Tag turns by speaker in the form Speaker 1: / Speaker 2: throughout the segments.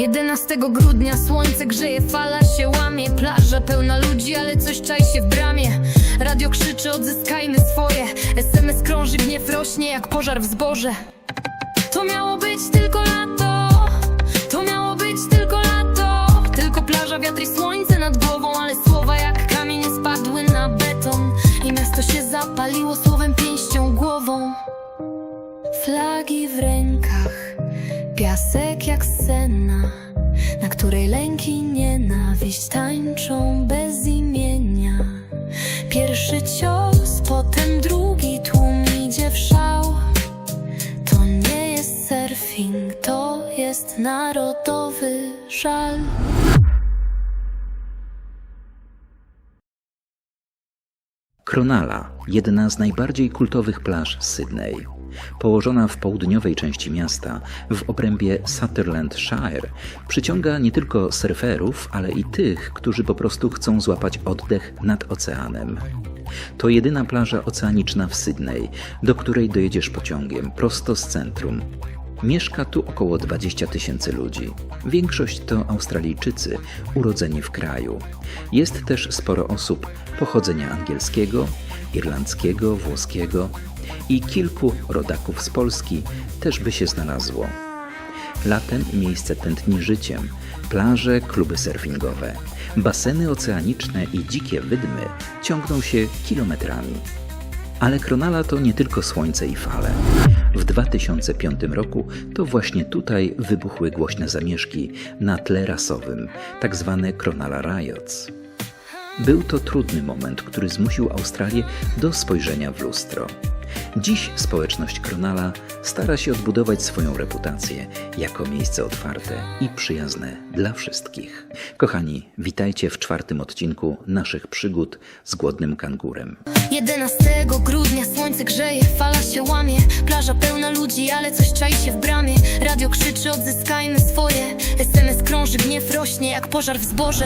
Speaker 1: 11 grudnia słońce grzeje, fala się łamie. Plaża pełna ludzi, ale coś czai się w bramie. Radio krzyczy, odzyskajmy swoje. SMS krąży, gniew rośnie jak pożar w zboże. To miało być tylko lato To miało być tylko lato. Tylko plaża, wiatr i słońce nad głową Ale słowa jak kamienie spadły na beton. I miasto się zapaliło słowem, pięścią, głową. Flagi w rękach, piasek jak scena, na której lęki nienawiść tańczą bez imienia. Pierwszy cios, potem drugi tłum idzie w szał. To nie jest surfing, to jest narodowy żal.
Speaker 2: Kronala, jedna z najbardziej kultowych plaż Sydney. Położona w południowej części miasta, w obrębie Sutherlandshire, przyciąga nie tylko surferów, ale i tych, którzy po prostu chcą złapać oddech nad oceanem. To jedyna plaża oceaniczna w Sydney, do której dojedziesz pociągiem prosto z centrum. Mieszka tu około 20 tysięcy ludzi. Większość to Australijczycy, urodzeni w kraju. Jest też sporo osób pochodzenia angielskiego, irlandzkiego, włoskiego i kilku rodaków z Polski też by się znalazło. Latem miejsce tętni życiem, plaże, kluby surfingowe, baseny oceaniczne i dzikie wydmy ciągną się kilometrami. Ale Kronala to nie tylko słońce i fale. W 2005 roku to właśnie tutaj wybuchły głośne zamieszki na tle rasowym, tak zwane Kronala Riots. Był to trudny moment, który zmusił Australię do spojrzenia w lustro. Dziś społeczność Kronala stara się odbudować swoją reputację jako miejsce otwarte i przyjazne dla wszystkich. Kochani, witajcie w czwartym odcinku naszych przygód z głodnym kangurem.
Speaker 1: 11 grudnia słońce grzeje, fala się łamie. Plaża pełna ludzi, ale coś czai się w bramie. Radio krzyczy, odzyskajmy swoje. SMS krąży, gniew rośnie jak pożar w zboże.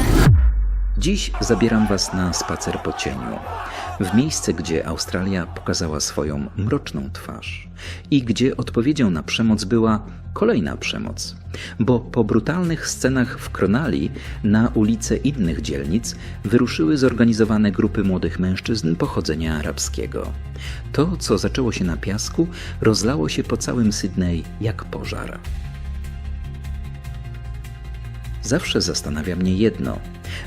Speaker 2: Dziś zabieram Was na spacer po cieniu, w miejsce, gdzie Australia pokazała swoją mroczną twarz i gdzie odpowiedzią na przemoc była kolejna przemoc, bo po brutalnych scenach w Kronali na ulice innych dzielnic wyruszyły zorganizowane grupy młodych mężczyzn pochodzenia arabskiego. To, co zaczęło się na piasku, rozlało się po całym Sydney jak pożar. Zawsze zastanawia mnie jedno.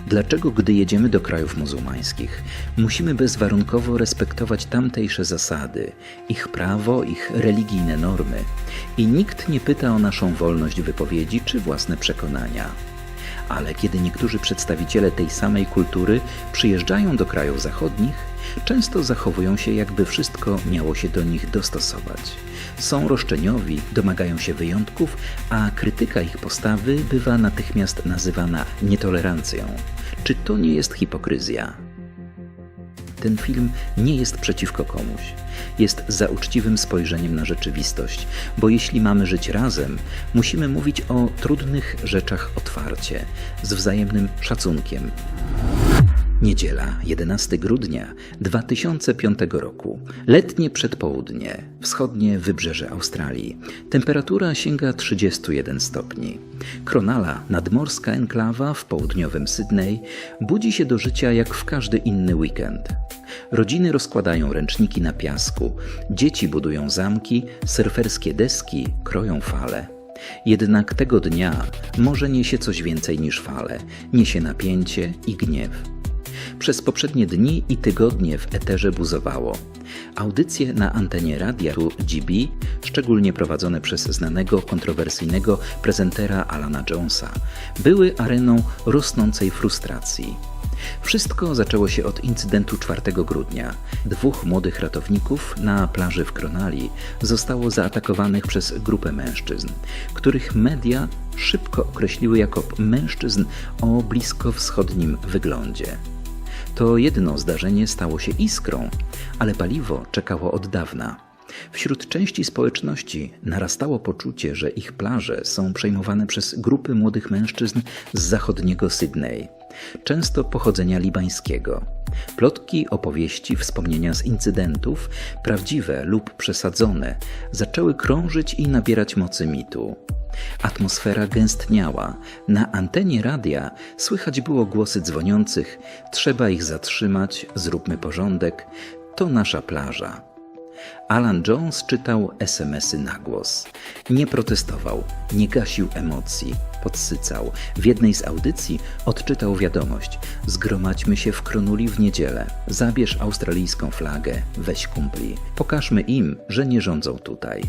Speaker 2: Dlaczego, gdy jedziemy do krajów muzułmańskich, musimy bezwarunkowo respektować tamtejsze zasady, ich prawo, ich religijne normy i nikt nie pyta o naszą wolność wypowiedzi czy własne przekonania? Ale kiedy niektórzy przedstawiciele tej samej kultury przyjeżdżają do krajów zachodnich, często zachowują się, jakby wszystko miało się do nich dostosować. Są roszczeniowi, domagają się wyjątków, a krytyka ich postawy bywa natychmiast nazywana nietolerancją. Czy to nie jest hipokryzja? Ten film nie jest przeciwko komuś. Jest za uczciwym spojrzeniem na rzeczywistość, bo jeśli mamy żyć razem, musimy mówić o trudnych rzeczach otwarcie, z wzajemnym szacunkiem. Niedziela, 11 grudnia 2005 roku. Letnie przedpołudnie, wschodnie wybrzeże Australii. Temperatura sięga 31 stopni. Kronala, nadmorska enklawa w południowym Sydney, budzi się do życia jak w każdy inny weekend. Rodziny rozkładają ręczniki na piasku, dzieci budują zamki, surferskie deski kroją fale. Jednak tego dnia może niesie coś więcej niż fale, niesie napięcie i gniew. Przez poprzednie dni i tygodnie w eterze buzowało. Audycje na antenie radia tu GB, szczególnie prowadzone przez znanego, kontrowersyjnego prezentera Alana Jonesa, były areną rosnącej frustracji. Wszystko zaczęło się od incydentu 4 grudnia. Dwóch młodych ratowników na plaży w Kronali zostało zaatakowanych przez grupę mężczyzn, których media szybko określiły jako mężczyzn o bliskowschodnim wyglądzie. To jedno zdarzenie stało się iskrą, ale paliwo czekało od dawna. Wśród części społeczności narastało poczucie, że ich plaże są przejmowane przez grupy młodych mężczyzn z zachodniego Sydney. Często pochodzenia libańskiego. Plotki, opowieści, wspomnienia z incydentów, prawdziwe lub przesadzone, zaczęły krążyć i nabierać mocy mitu. Atmosfera gęstniała. Na antenie radia słychać było głosy dzwoniących: Trzeba ich zatrzymać, zróbmy porządek, to nasza plaża. Alan Jones czytał SMS-y na głos. Nie protestował, nie gasił emocji, podsycał. W jednej z audycji odczytał wiadomość: Zgromadźmy się w Kronuli w niedzielę. Zabierz australijską flagę, weź kumpli. Pokażmy im, że nie rządzą tutaj.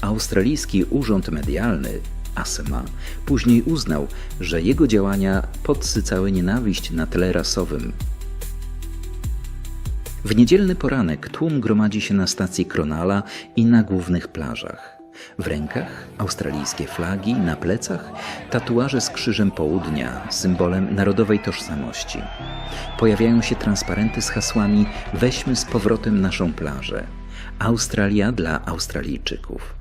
Speaker 2: Australijski Urząd Medialny ASMA później uznał, że jego działania podsycały nienawiść na tle rasowym. W niedzielny poranek tłum gromadzi się na stacji Kronala i na głównych plażach. W rękach australijskie flagi, na plecach tatuaże z krzyżem południa, symbolem narodowej tożsamości. Pojawiają się transparenty z hasłami Weźmy z powrotem naszą plażę. Australia dla Australijczyków.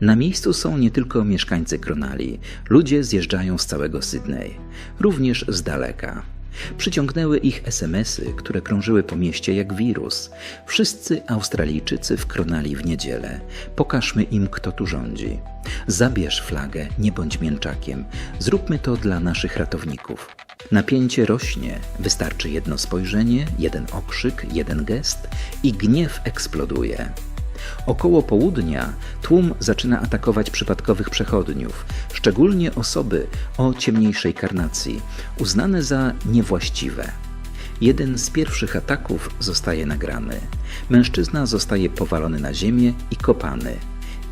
Speaker 2: Na miejscu są nie tylko mieszkańcy Kronali, ludzie zjeżdżają z całego Sydney, również z daleka. Przyciągnęły ich SMS-y, które krążyły po mieście jak wirus. Wszyscy Australijczycy w Kronali w niedzielę. Pokażmy im, kto tu rządzi. Zabierz flagę, nie bądź mięczakiem. Zróbmy to dla naszych ratowników. Napięcie rośnie, wystarczy jedno spojrzenie, jeden okrzyk, jeden gest i gniew eksploduje. Około południa tłum zaczyna atakować przypadkowych przechodniów, szczególnie osoby o ciemniejszej karnacji, uznane za niewłaściwe. Jeden z pierwszych ataków zostaje nagrany. Mężczyzna zostaje powalony na ziemię i kopany.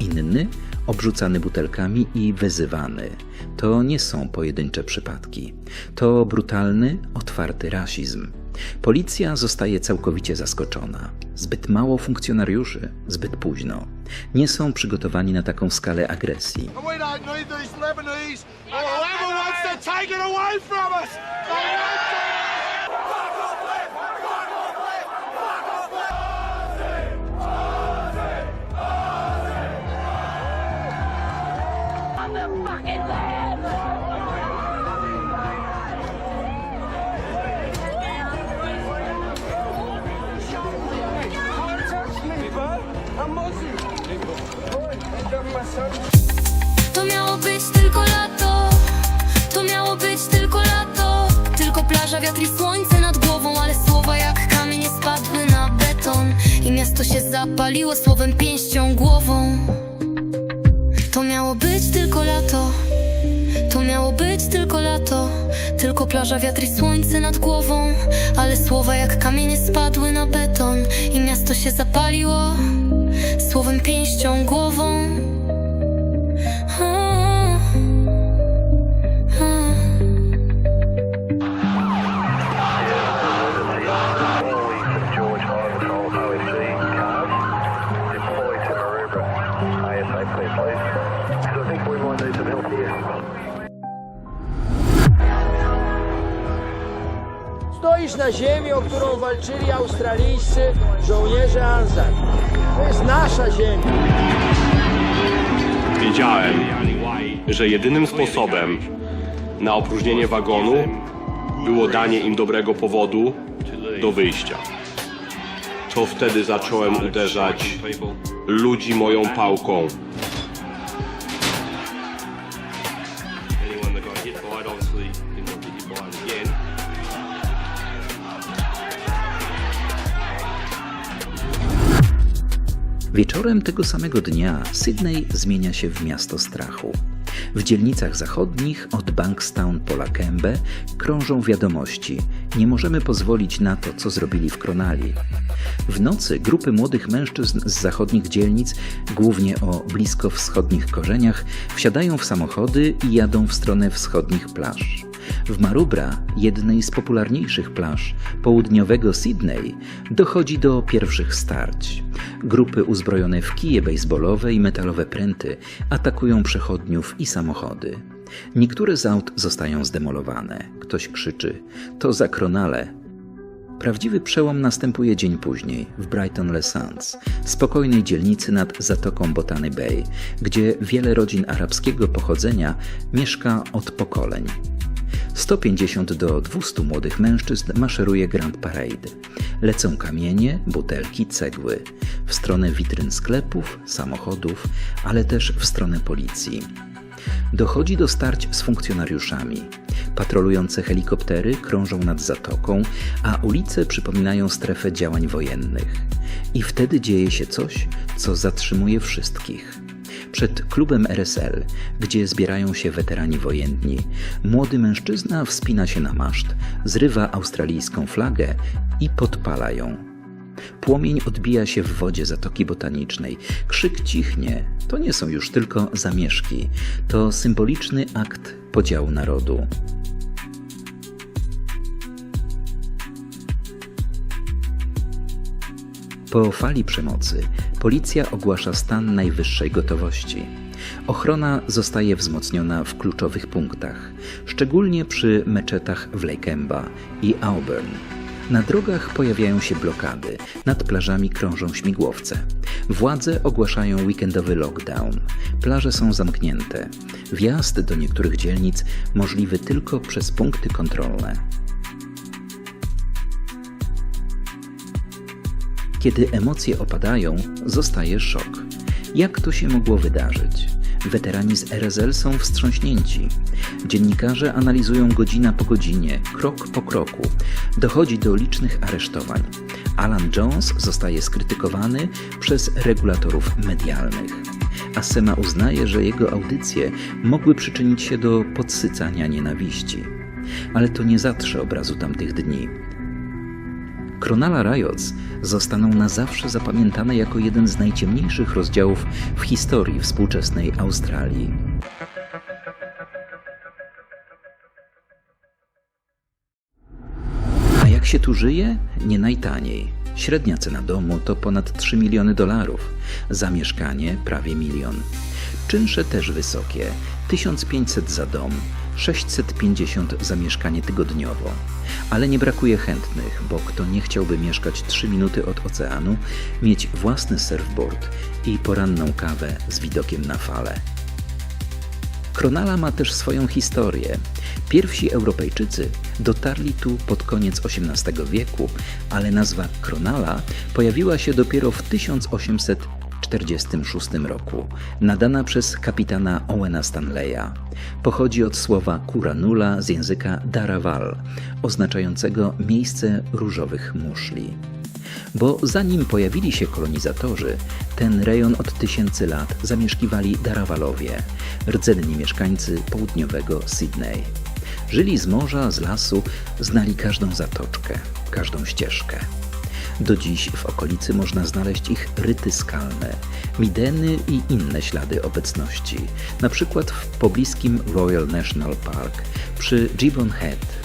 Speaker 2: Inny obrzucany butelkami i wyzywany. To nie są pojedyncze przypadki. To brutalny, otwarty rasizm. Policja zostaje całkowicie zaskoczona. Zbyt mało funkcjonariuszy, zbyt późno. Nie są przygotowani na taką skalę agresji.
Speaker 3: To
Speaker 1: miało być tylko lato. To miało być tylko lato. Tylko plaża, wiatr i słońce nad głową Ale słowa jak kamienie spadły na beton. I miasto się zapaliło słowem pięścią głową. To miało być tylko lato. To miało być tylko lato. Tylko plaża, wiatr i słońce nad głową Ale słowa jak kamienie spadły na beton. I miasto się zapaliło Słowem pięścią głową
Speaker 4: Stoisz na ziemi, o którą walczyli australijscy żołnierze Anzac. To jest nasza ziemia.
Speaker 5: Wiedziałem, że jedynym sposobem na opróżnienie wagonu było danie im dobrego powodu do wyjścia. To wtedy zacząłem uderzać ludzi moją pałką.
Speaker 2: Wieczorem tego samego dnia Sydney zmienia się w miasto strachu. W dzielnicach zachodnich od Bankstown po Lakembe krążą wiadomości. Nie możemy pozwolić na to, co zrobili w Kronali. W nocy grupy młodych mężczyzn z zachodnich dzielnic, głównie o bliskowschodnich korzeniach, wsiadają w samochody i jadą w stronę wschodnich plaż. W Marubra, jednej z popularniejszych plaż południowego Sydney, dochodzi do pierwszych starć. Grupy uzbrojone w kije baseballowe i metalowe pręty atakują przechodniów i samochody. Niektóre z aut zostają zdemolowane. Ktoś krzyczy: To za kronale. Prawdziwy przełom następuje dzień później w Brighton Le Sands, spokojnej dzielnicy nad zatoką Botany Bay, gdzie wiele rodzin arabskiego pochodzenia mieszka od pokoleń. 150 do 200 młodych mężczyzn maszeruje Grand Parade. Lecą kamienie, butelki, cegły w stronę witryn sklepów, samochodów, ale też w stronę policji. Dochodzi do starć z funkcjonariuszami. Patrolujące helikoptery krążą nad zatoką, a ulice przypominają strefę działań wojennych. I wtedy dzieje się coś, co zatrzymuje wszystkich. Przed klubem RSL, gdzie zbierają się weterani wojenni, młody mężczyzna wspina się na maszt, zrywa australijską flagę i podpala ją. Płomień odbija się w wodzie Zatoki Botanicznej. Krzyk cichnie. To nie są już tylko zamieszki. To symboliczny akt podziału narodu. Po fali przemocy policja ogłasza stan najwyższej gotowości. Ochrona zostaje wzmocniona w kluczowych punktach, szczególnie przy meczetach w Lakemba i Auburn. Na drogach pojawiają się blokady, nad plażami krążą śmigłowce. Władze ogłaszają weekendowy lockdown. Plaże są zamknięte. Wjazd do niektórych dzielnic możliwy tylko przez punkty kontrolne. Kiedy emocje opadają, zostaje szok. Jak to się mogło wydarzyć? Weterani z RSL są wstrząśnięci. Dziennikarze analizują godzina po godzinie, krok po kroku. Dochodzi do licznych aresztowań. Alan Jones zostaje skrytykowany przez regulatorów medialnych. A Sema uznaje, że jego audycje mogły przyczynić się do podsycania nienawiści. Ale to nie zatrze obrazu tamtych dni. Kronala Riots zostaną na zawsze zapamiętane jako jeden z najciemniejszych rozdziałów w historii współczesnej Australii. A jak się tu żyje? Nie najtaniej. Średnia cena domu to ponad 3 miliony dolarów, za mieszkanie prawie milion. Czynsze też wysokie 1500 za dom, 650 za mieszkanie tygodniowo. Ale nie brakuje chętnych, bo kto nie chciałby mieszkać 3 minuty od oceanu, mieć własny surfboard i poranną kawę z widokiem na fale. Kronala ma też swoją historię. Pierwsi Europejczycy dotarli tu pod koniec XVIII wieku, ale nazwa Kronala pojawiła się dopiero w 1846 roku, nadana przez kapitana Owena Stanleya. Pochodzi od słowa kuranula z języka Daraval, oznaczającego miejsce różowych muszli. Bo zanim pojawili się kolonizatorzy, ten rejon od tysięcy lat zamieszkiwali Darawalowie, rdzenni mieszkańcy południowego Sydney. Żyli z morza, z lasu, znali każdą zatoczkę, każdą ścieżkę. Do dziś w okolicy można znaleźć ich ryty skalne, mideny i inne ślady obecności, na przykład w pobliskim Royal National Park przy Gibbon Head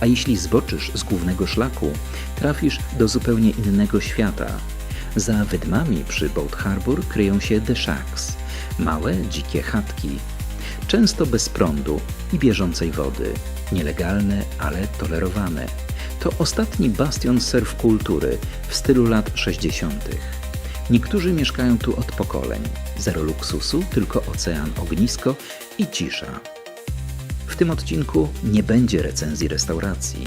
Speaker 2: a jeśli zboczysz z głównego szlaku, trafisz do zupełnie innego świata. Za wydmami przy Boat Harbor kryją się The Shacks, małe, dzikie chatki, często bez prądu i bieżącej wody, nielegalne, ale tolerowane. To ostatni bastion surf kultury w stylu lat 60. Niektórzy mieszkają tu od pokoleń. Zero luksusu, tylko ocean, ognisko i cisza. W tym odcinku nie będzie recenzji restauracji.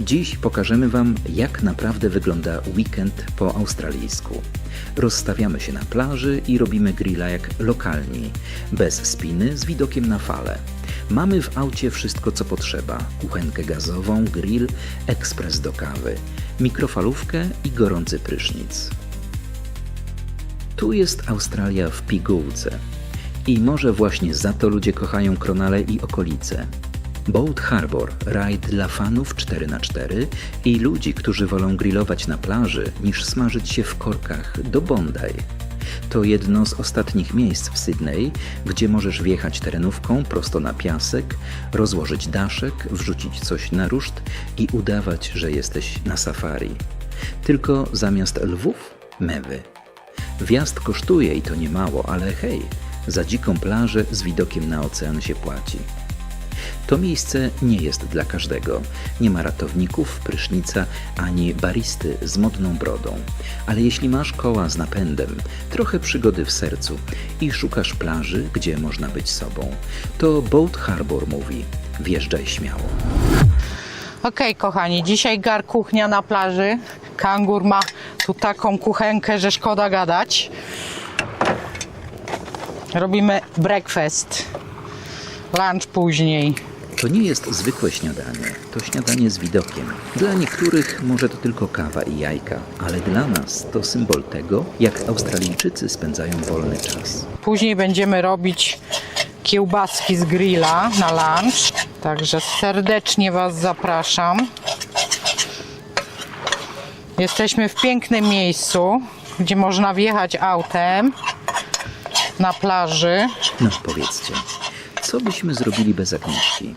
Speaker 2: Dziś pokażemy Wam, jak naprawdę wygląda weekend po australijsku. Rozstawiamy się na plaży i robimy grilla jak lokalni, bez spiny, z widokiem na fale. Mamy w aucie wszystko, co potrzeba: kuchenkę gazową, grill, ekspres do kawy, mikrofalówkę i gorący prysznic. Tu jest Australia w pigułce. I może właśnie za to ludzie kochają Kronale i okolice. Boat Harbor, raj dla fanów 4x4 i ludzi, którzy wolą grillować na plaży niż smażyć się w korkach do Bondi. To jedno z ostatnich miejsc w Sydney, gdzie możesz wjechać terenówką prosto na piasek, rozłożyć daszek, wrzucić coś na ruszt i udawać, że jesteś na safari. Tylko zamiast lwów, mewy. Wjazd kosztuje i to nie mało, ale hej, za dziką plażę z widokiem na ocean się płaci. To miejsce nie jest dla każdego. Nie ma ratowników, prysznica ani baristy z modną brodą. Ale jeśli masz koła z napędem, trochę przygody w sercu i szukasz plaży, gdzie można być sobą, to Boat Harbor mówi: wjeżdżaj śmiało.
Speaker 6: Okej, kochani, dzisiaj gar kuchnia na plaży. Kangur ma tu taką kuchenkę, że szkoda gadać. Robimy breakfast. Lunch później.
Speaker 2: To nie jest zwykłe śniadanie, to śniadanie z widokiem. Dla niektórych może to tylko kawa i jajka, ale dla nas to symbol tego, jak Australijczycy spędzają wolny czas.
Speaker 6: Później będziemy robić kiełbaski z grilla na lunch. Także serdecznie Was zapraszam. Jesteśmy w pięknym miejscu, gdzie można wjechać autem na plaży.
Speaker 2: No powiedzcie, co byśmy zrobili bez Agnieszki?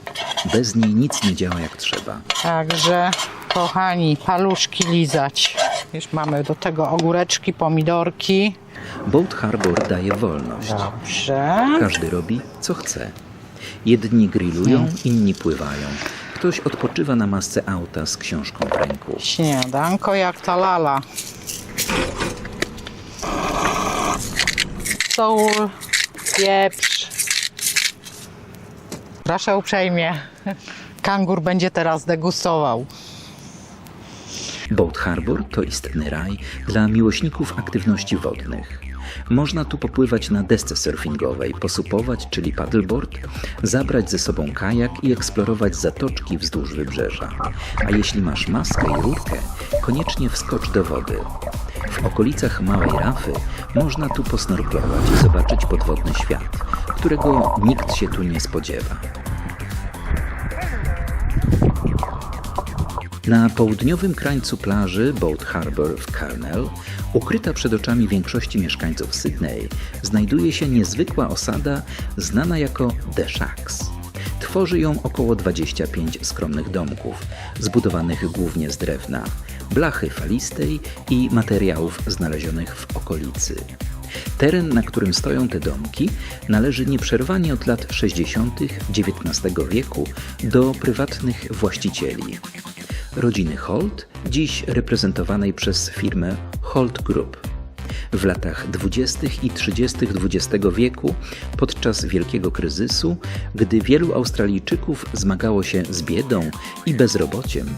Speaker 2: Bez niej nic nie działa jak trzeba.
Speaker 6: Także, kochani, paluszki lizać. Już mamy do tego ogóreczki, pomidorki.
Speaker 2: Boat Harbor daje wolność.
Speaker 6: Dobrze.
Speaker 2: Każdy robi co chce. Jedni grillują, inni pływają. Ktoś odpoczywa na masce auta z książką w ręku.
Speaker 6: Śniadanko jak ta lala. Sól, pieprz. Proszę uprzejmie. Kangur będzie teraz degustował.
Speaker 2: Boat Harbor to istny raj dla miłośników aktywności wodnych. Można tu popływać na desce surfingowej, posupować, czyli paddleboard, zabrać ze sobą kajak i eksplorować zatoczki wzdłuż wybrzeża. A jeśli masz maskę i rurkę, koniecznie wskocz do wody. W okolicach Małej Rafy można tu posnorklować i zobaczyć podwodny świat, którego nikt się tu nie spodziewa. Na południowym krańcu plaży Boat Harbor w Carmel, ukryta przed oczami większości mieszkańców Sydney, znajduje się niezwykła osada znana jako The Shacks. Tworzy ją około 25 skromnych domków, zbudowanych głównie z drewna, blachy falistej i materiałów znalezionych w okolicy. Teren, na którym stoją te domki, należy nieprzerwanie od lat 60. XIX wieku do prywatnych właścicieli. Rodziny Holt, dziś reprezentowanej przez firmę Holt Group. W latach 20. i 30. XX wieku, podczas wielkiego kryzysu, gdy wielu Australijczyków zmagało się z biedą i bezrobociem,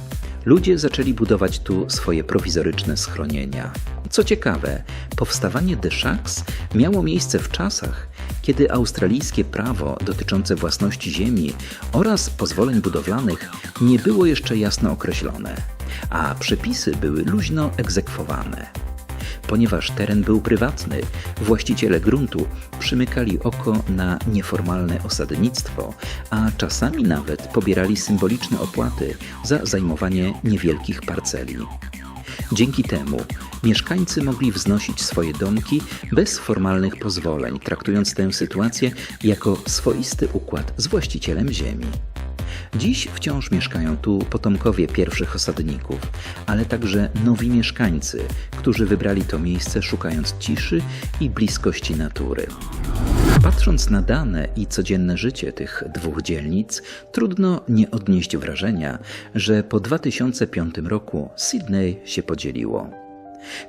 Speaker 2: ludzie zaczęli budować tu swoje prowizoryczne schronienia. Co ciekawe, powstawanie The Shacks miało miejsce w czasach, kiedy australijskie prawo dotyczące własności ziemi oraz pozwoleń budowlanych nie było jeszcze jasno określone, a przepisy były luźno egzekwowane. Ponieważ teren był prywatny, właściciele gruntu przymykali oko na nieformalne osadnictwo, a czasami nawet pobierali symboliczne opłaty za zajmowanie niewielkich parceli. Dzięki temu mieszkańcy mogli wznosić swoje domki bez formalnych pozwoleń, traktując tę sytuację jako swoisty układ z właścicielem ziemi. Dziś wciąż mieszkają tu potomkowie pierwszych osadników, ale także nowi mieszkańcy, którzy wybrali to miejsce szukając ciszy i bliskości natury. Patrząc na dane i codzienne życie tych dwóch dzielnic, trudno nie odnieść wrażenia, że po 2005 roku Sydney się podzieliło.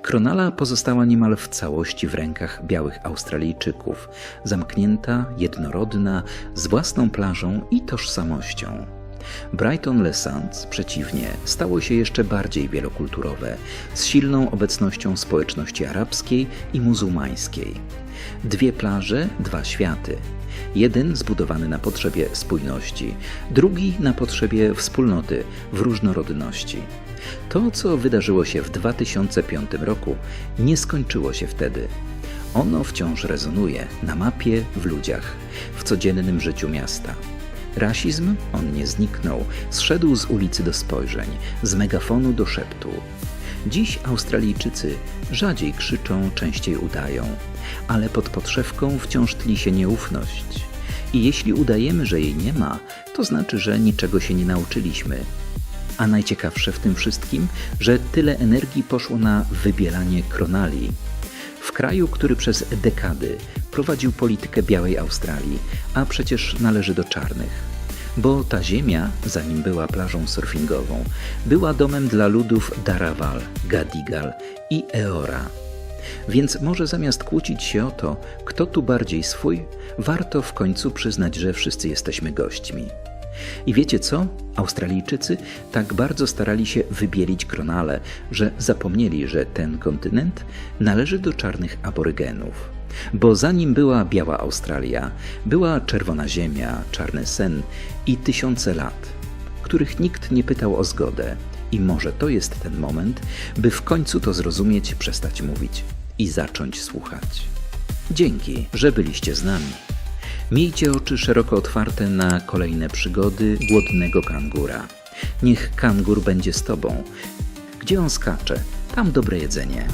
Speaker 2: Kronala pozostała niemal w całości w rękach białych Australijczyków, zamknięta, jednorodna, z własną plażą i tożsamością. Brighton Les Sands, przeciwnie, stało się jeszcze bardziej wielokulturowe, z silną obecnością społeczności arabskiej i muzułmańskiej. Dwie plaże, dwa światy. Jeden zbudowany na potrzebie spójności, drugi na potrzebie wspólnoty w różnorodności. To, co wydarzyło się w 2005 roku, nie skończyło się wtedy. Ono wciąż rezonuje na mapie, w ludziach, w codziennym życiu miasta. Rasizm, on nie zniknął, zszedł z ulicy do spojrzeń, z megafonu do szeptu. Dziś Australijczycy rzadziej krzyczą, częściej udają, ale pod podszewką wciąż tli się nieufność. I jeśli udajemy, że jej nie ma, to znaczy, że niczego się nie nauczyliśmy. A najciekawsze w tym wszystkim, że tyle energii poszło na wybielanie kronali. W kraju, który przez dekady prowadził politykę białej Australii, a przecież należy do czarnych. bo ta ziemia, zanim była plażą surfingową, była domem dla ludów Darawal, Gadigal i Eora. Więc może zamiast kłócić się o to, kto tu bardziej swój, warto w końcu przyznać, że wszyscy jesteśmy gośćmi. I wiecie co? Australijczycy tak bardzo starali się wybielić kronale, że zapomnieli, że ten kontynent należy do czarnych aborygenów. Bo zanim była biała Australia, była czerwona ziemia, czarny sen i tysiące lat, których nikt nie pytał o zgodę. I może to jest ten moment, by w końcu to zrozumieć, przestać mówić i zacząć słuchać. Dzięki, że byliście z nami. Miejcie oczy szeroko otwarte na kolejne przygody głodnego kangura. Niech kangur będzie z tobą. Gdzie on skacze, tam dobre jedzenie.